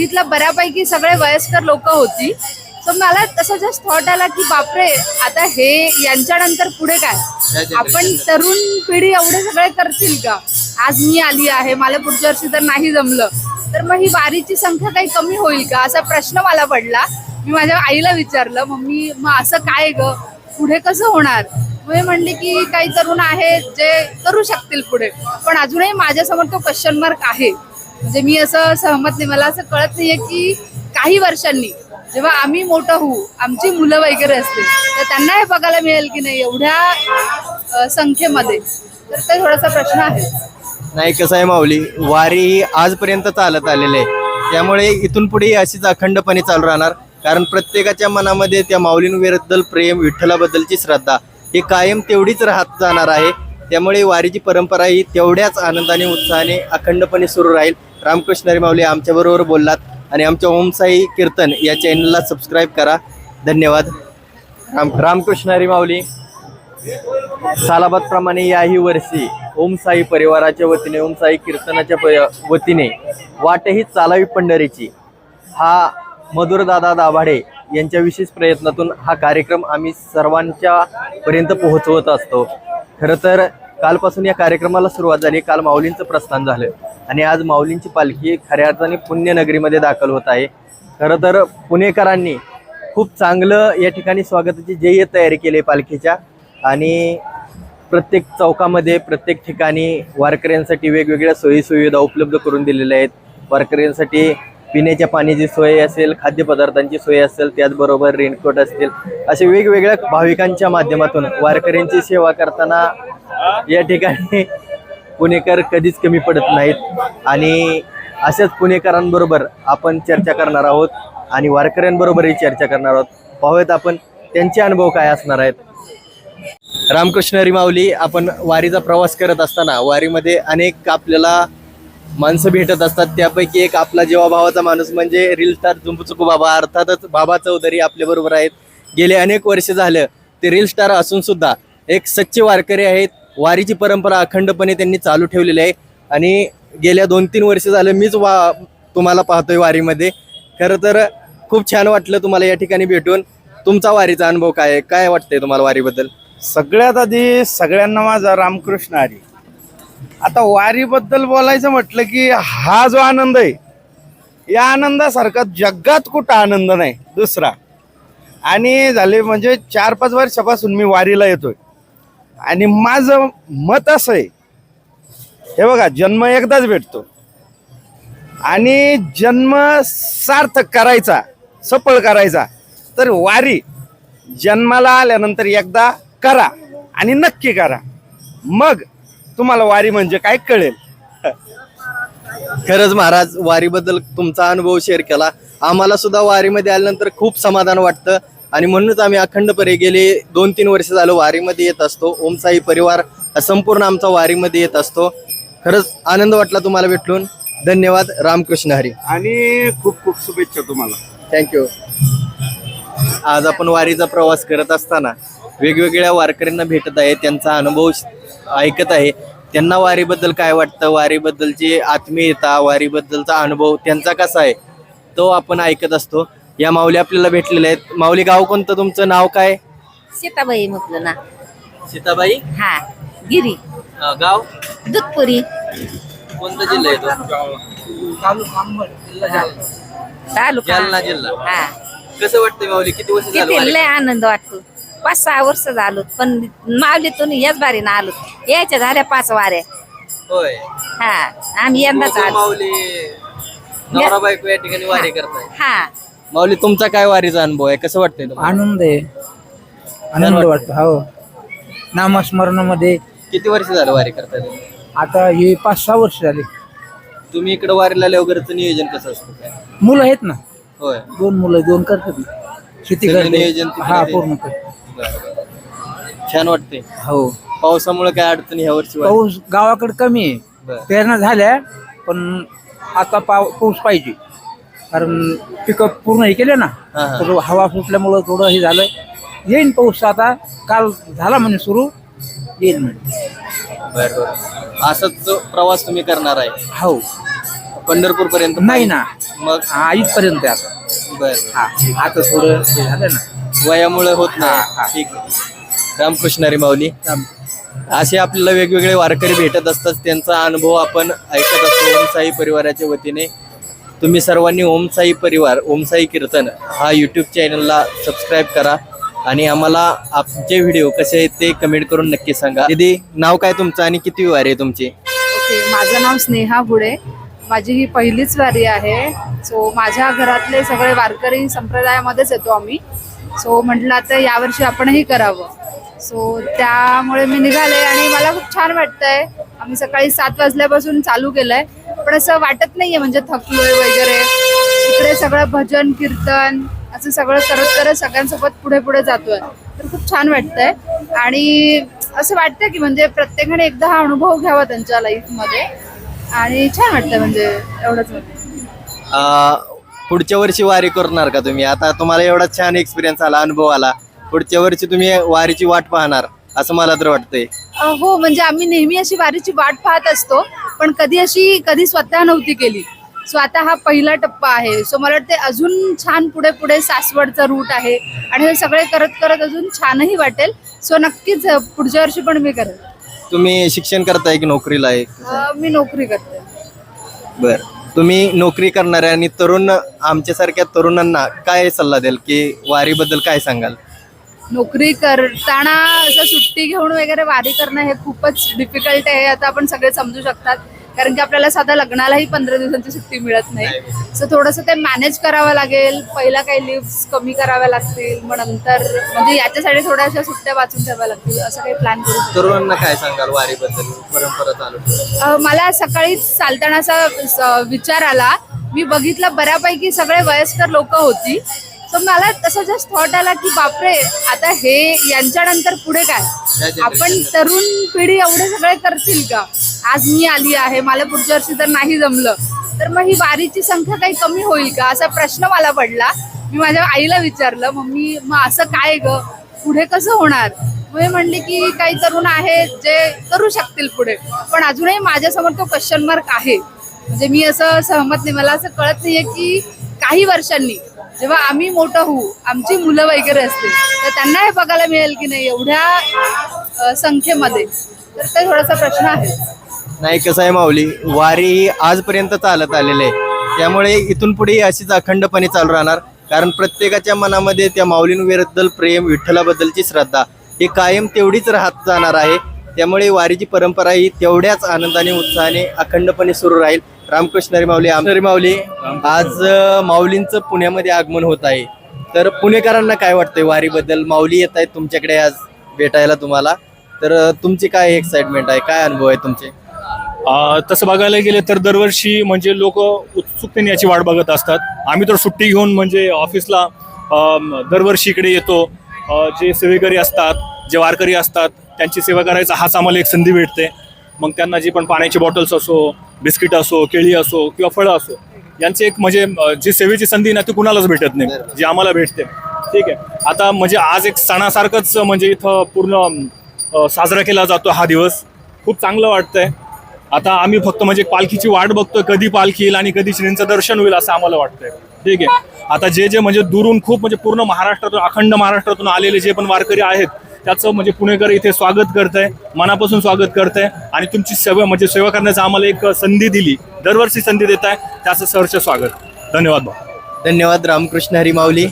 बघितलं बऱ्यापैकी सगळे वयस्कर लोक होती. तर मला तसं जस्ट थॉट आला की बापरे आता हे यांच्यानंतर पुढे काय? आपण तरुण पिढी एवढे सगळे करतील का? आज मी आली आहे मला पुढच्या वर्षी तर नाही जमलं. तर मग ही वारीची संख्या काही कमी होईल का? असा प्रश्न मला पडला. मी माझ्या आईला विचारलं मम्मी मग असं काय ग? पुढे कसं होणार? मी म्हणले की काही तरुण आहेत जे करू शकतील पुढे पण अजूनही माझ्यासमोर तो क्वेश्चन मार्क आहे. म्हणजे मी असं सहमत नाही. मला असं कळत नाहीये की काही वर्षांनी जेव्हा आम्ही मोठं होऊ आमची मुलं वगैरे असतील तर त्यांना हे बघायला मिळेल की नाही एवढ्या संख्येमध्ये. तर ते थोडासा प्रश्न आहे. नाही कसं आहे माऊली वारी ही आजपर्यंत चालत आलेली आहे. त्यामुळे इथून पुढे अशीच अखंडपणे चालू राहणार. कारण प्रत्येकाच्या मनामध्ये त्या माऊलींविरुद्ध प्रेम विठ्ठलाबद्दलची श्रद्धा ही कायम तेवढीच राहत जाणार आहे. त्यामुळे वारीची परंपरा ही तेवढ्याच आनंदाने उत्साहाने अखंडपणे सुरू राहील. रामकृष्ण हरी माऊली आमच्याबरोबर बोललात आणि आमच्या ओमसाई कीर्तन या चॅनलला सबस्क्राईब करा. धन्यवाद. राम रामकृष्ण माऊली सालाबादप्रमाणे याही वर्षी ओमसाई परिवाराच्या वतीने ओमसाई कीर्तनाच्या प- वतीने वाटही चालावी पंढरीची हा मधुरदादा दाभाडे यांच्या विशेष प्रयत्नातून हा कार्यक्रम आम्ही सर्वांच्या पर्यंत पोहोचवत असतो. खरं तर कालपासून या कार्यक्रमाला सुरुवात झाली. काल माऊलींचं प्रस्थान झालं. आणि आज माऊलींची पालखी खऱ्या अर्थाने पुण्यनगरीमध्ये दाखल होत आहे. खरं तर पुणेकरांनी खूप चांगलं या ठिकाणी स्वागताची जय्य तयारी केली आहे पालखीच्या. आणि प्रत्येक चौकामध्ये प्रत्येक ठिकाणी वारकऱ्यांसाठी वेगवेगळ्या सोयीसुविधा उपलब्ध करून दिलेल्या आहेत. वारकऱ्यांसाठी पिण्याच्या पाण्याची सोय असेल खाद्यपदार्थांची सोय असेल त्याचबरोबर रेनकोट असतील. असे वेगवेगळ्या भाविकांच्या माध्यमातून वारकऱ्यांची सेवा करताना या ठिकाणी पुणेकर कधीच कमी पडत नाहीत. आणि अशाच पुणेकरांबरोबर आपण चर्चा करणार आहोत आणि वारकऱ्यांबरोबरही चर्चा करणार आहोत. पाहूयात आपण त्यांचे अनुभव काय असणार आहेत. रामकृष्ण रिमावली माऊली आपण वारीचा प्रवास करत असताना वारीमध्ये अनेक आपल्याला माणसं भेटत असतात. त्यापैकी एक आपला जेव्हा भावाचा माणूस म्हणजे रील स्टार जुंबुचुकू बाबा अर्थातच बाबा चौधरी आपल्याबरोबर आहेत. गेले अनेक वर्ष झालं ते रील स्टार असून सुद्धा एक सच्चे वारकरी आहेत. वारीची परंपरा अखंडपणे त्यांनी चालू ठेवलेली आहे. आणि गेल्या दोन तीन वर्ष झालं मीच वा तुम्हाला पाहतोय वारीमध्ये. खरं तर खूप छान वाटलं तुम्हाला या ठिकाणी भेटून. तुमचा वारीचा अनुभव काय आहे? काय वाटतंय तुम्हाला वारीबद्दल? सगळ्यात आधी सगळ्यांना माझा रामकृष्ण हरी. आता वारीबद्दल बोलायचं म्हटलं की हा जो आनंद आहे या आनंदासारखा जगात कुठं आनंद नाही दुसरा. आणि झाले म्हणजे चार पाच वर्षापासून मी वारीला येतोय. आणि माझं मत असं आहे हे बघा जन्म एकदाच भेटतो. आणि जन्म सार्थक करायचा सफळ करायचा तर वारी जन्माला आल्यानंतर एकदा करा आणि नक्की करा. मग तुम्हाला वारी म्हणजे काय कळेल? खरंच महाराज वारीबद्दल तुमचा अनुभव शेअर केला. आम्हाला सुद्धा वारीमध्ये आल्यानंतर खूप समाधान वाटतं. आणि म्हणूनच आम्ही अखंडपणे गेले दोन तीन वर्ष झालं वारीमध्ये येत असतो. ओमसाई परिवार संपूर्ण आमचा वारीमध्ये येत असतो. खरंच आनंद वाटला तुम्हाला भेटून. धन्यवाद. रामकृष्ण हरी. आणि खूप खूप शुभेच्छा तुम्हाला. थँक्यू आज आपण वारीचा प्रवास करत असताना वेगवेगळ्या वारकऱ्यांना भेटत आहे. त्यांचा अनुभव ऐकत आहे. त्यांना वारीबद्दल काय वाटतं? वारीबद्दलची आत्मीयता वारीबद्दलचा अनुभव त्यांचा कसा आहे? तो आपण ऐकत असतो. या माऊली आपल्याला भेटलेल्या आहेत. माऊली गाव कोणतं? तुमचं नाव काय? सीताबाई म्हटलं ना. सीताबाई? हा गिरी. अं, गाव? दूधपुरी. कोणता जिल्हा येतो तालुका जालना जिल्हा. हा. कसं वाटतंय माऊली? किती वर्ष झालं किती? लय आनंद वाटतो. पाच सहा वर्ष झालो पण मावलीतून याच बारी ना आलो. यायच्या झाल्या पाच वाऱ्या. होय. हा आम्ही यंदाच आलो. माऊली नवरा बायको या ठिकाणी वारी करताय. हा. माऊली तुमचा काय वारीचा अनुभव आहे? कसं वाटतंय तुम्हाला? आनंद आहे. आनंद वाटतो हो. नामस्मरणामध्ये किती वर्ष झालं वारी करताय तुम्ही? आता हे पाच सहा वर्ष झाले. तुम्ही इकडे वारीला वगैरेचं नियोजन कसं असतं? काय मुलं आहेत ना? होय. दोन मुलं दोन करतात ना. शेती सगळं नियोजन तिकडे हा ते. पूर्ण करते. बरं. छान वाटते हो. पावसामुळे काय अडचणी ह्या वर्षी वारी- पाऊस गावाकडे कमी आहे. बरं. पेरणा झाल्या पण आता पाव पाऊस पाहिजे. कारण पिकं पूर्ण हे केले ना हा, हा. थोडं हवा सुटल्यामुळं थोडं हे झालं. येईन पाऊस आता काल झाला म्हणजे सुरू येईल म्हणजे बरं बरं. असाच प्रवास तुम्ही करणार आहे? हो. पंढरपूर पर्यंत नाही ना. मग? हा इथपर्यंत आहे आता. बर हा आता थोडं हे झालं ना. वयामुळे होत हा, हा. नाही ठीक आहे. रामकृष्ण हरी माऊली. असे आपल्याला वेगवेगळे वारकरी भेटत असतात. त्यांचा अनुभव आपण ऐकत असतो. साई परिवाराच्या वतीने तुम्ही सर्वांनी ओमसाई परिवार ओमसाई कीर्तन हा यूट्यूब चॅनलला सबस्क्राईब करा आणि आम्हाला आमचे व्हिडिओ कसे आहेत ते कमेंट करून नक्की सांगा. दीदी नाव काय तुमचं आणि किती वारी आहे तुमची? ओके माझं नाव स्नेहा गुडे माझी ही पहिलीच वारी आहे. सो माझ्या घरातले सगळे वारकरी संप्रदायामध्येच येतो आम्ही. सो म्हटलं आता यावर्षी आपणही करावं. सो त्यामुळे मी निघाले आणि मला खूप छान वाटतंय. आम्ही सकाळी सात वाजल्यापासून चालू केलंय. पण असं वाटत नाहीये म्हणजे थकलोय वगैरे. इकडे सगळं भजन कीर्तन असं सगळं करत करत सगळ्यांसोबत पुढे पुढे जातोय. तर खूप छान वाटतंय. आणि असं वाटतं की म्हणजे प्रत्येकाने एकदा हा अनुभव घ्यावा त्यांच्या लाईफमध्ये. आणि छान वाटतं म्हणजे एवढंच पुढच्या वर्षी वारी करणार का तुम्ही? आता तुम्हाला एवढा छान एक्सपिरियन्स आला अनुभव आला. पुढच्या वर्षी तुम्ही वारीची वाट पाहणार असं मला तर वाटतंय. हो म्हणजे आम्ही नेहमी अशी वारीची वाट पाहत असतो. पण कधी अशी कधी स्वतः नव्हती केली. सो आता हा पहिला टप्पा आहे. सो मला वाटते अजून छान पुढे पुढे सासवडचा रूट आहे. आणि हे सगळे करत करत अजून छानही वाटेल. सो नक्कीच पुढच्या वर्षी पण मी करेल. तुम्ही शिक्षण करताय की नोकरीला आहे? अ, मी नोकरी करते. बर. तुम्ही नोकरी करणाऱ्या आणि तरुण आमच्यासारख्या तरुणांना काय सल्ला द्याल? की वारीबद्दल काय सांगाल? नोकरी करताना असं सुट्टी घेऊन वगैरे वारी करणं हे खूपच डिफिकल्ट आहे. आता आपण सगळे समजू शकतात. कारण की आपल्याला साधा लग्नालाही पंधरा दिवसांची सुट्टी मिळत नाही. सो थोडंसं ते मॅनेज करावं लागेल. पहिला काही लिव्स कमी कराव्या लागतील. मग नंतर म्हणजे याच्यासाठी थोड्याशा सुट्ट्या वाचून ठेवाव्या लागतील. असं काही प्लॅन करू. तरुणांना काय सांगाल वारीबद्दल? परंपरा चालू ठेवा. अ, मला सकाळी चालताना असा विचार आला. मी बघितलं बऱ्यापैकी सगळे वयस्कर लोक होती. सो मला तसं जस्ट थॉट आला की बापरे आता हे यांच्यानंतर पुढे काय? आपण तरुण पिढी एवढे सगळे करतील का? आज मी आली आहे मला पुढच्या वर्षी जर नाही जमलं. तर मग ही वारीची संख्या काही कमी होईल का? असा प्रश्न मला पडला. मी माझ्या आईला विचारलं मम्मी मग असं काय ग? पुढे कसं होणार? मी म्हणले की काही तरुण आहेत जे करू शकतील पुढे पण अजूनही माझ्यासमोर तो क्वेश्चन मार्क आहे. म्हणजे मी असं सहमत नाही. मला असं कळत नाहीये की काही वर्षांनी जेव्हा आम्ही मोठं होऊ आमची मुलं वगैरे असतील तर त्यांना हे बघायला मिळेल की नाही एवढ्या संख्येमध्ये. तर ते थोडासा प्रश्न आहे. नाही कसं आहे माऊली वारी ही आजपर्यंत चालत आलेली आहे. त्यामुळे इथून पुढे अशीच अखंडपणे चालू राहणार. कारण प्रत्येकाच्या मनामध्ये त्या माऊलींबद्दल प्रेम विठ्ठलाबद्दलची श्रद्धा ही कायम तेवढीच राहत जाणार आहे. त्यामुळे वारीची परंपरा ही तेवढ्याच आनंदाने उत्साहाने अखंडपणे सुरू राहील. रामकृष्ण हरी माऊली आमरी माऊली. आज माऊलींचं पुण्यामध्ये आगमन होत आहे. तर पुणेकरांना काय वाटतंय वारीबद्दल? माऊली येत आहेत तुमच्याकडे आज भेटायला तुम्हाला. तर तुमची काय एक्साइटमेंट आहे? काय अनुभव आहे तुमचे? अ, तसं बघायला गेले तर दरवर्षी म्हणजे लोक उत्सुकतेने याची वाट बघत असतात. आम्ही तर सुट्टी घेऊन म्हणजे ऑफिसला दरवर्षी इकडे येतो. जे सेवेकरी असतात जे वारकरी असतात त्यांची सेवा करायचा हाच आम्हाला एक संधी भेटते. मग त्यांना जी पण पाण्याची बॉटल्स असो बिस्किट असो केळी असो किंवा फळं असो यांची एक म्हणजे जी सेवेची संधी ना ती कुणालाच भेटत नाही जी आम्हाला भेटते. ठीक आहे. आता म्हणजे आज एक सणासारखंच म्हणजे इथं पूर्ण साजरा केला जातो हा दिवस. खूप चांगलं वाटतंय. आता आम्ही फक्त म्हणजे पालखीची वाट बघतोय कधी पालखी येईल आणि कधी श्रींचं दर्शन होईल असं आम्हाला वाटतंय. ठीक आहे. आता जे जे म्हणजे दुरून खूप म्हणजे पूर्ण महाराष्ट्रातून अखंड महाराष्ट्रातून आलेले जे पण वारकरी आहेत त्याचं म्हणजे पुणेकर इथे स्वागत करतंय मनापासून स्वागत करतंय. आणि तुमची सेवा म्हणजे सेवा करण्याचं आम्हाला एक संधी दिली. दरवर्षी संधी देत आहे त्याचं सहर्ष स्वागत. धन्यवाद भाऊ. धन्यवाद रामकृष्ण हरी माऊली.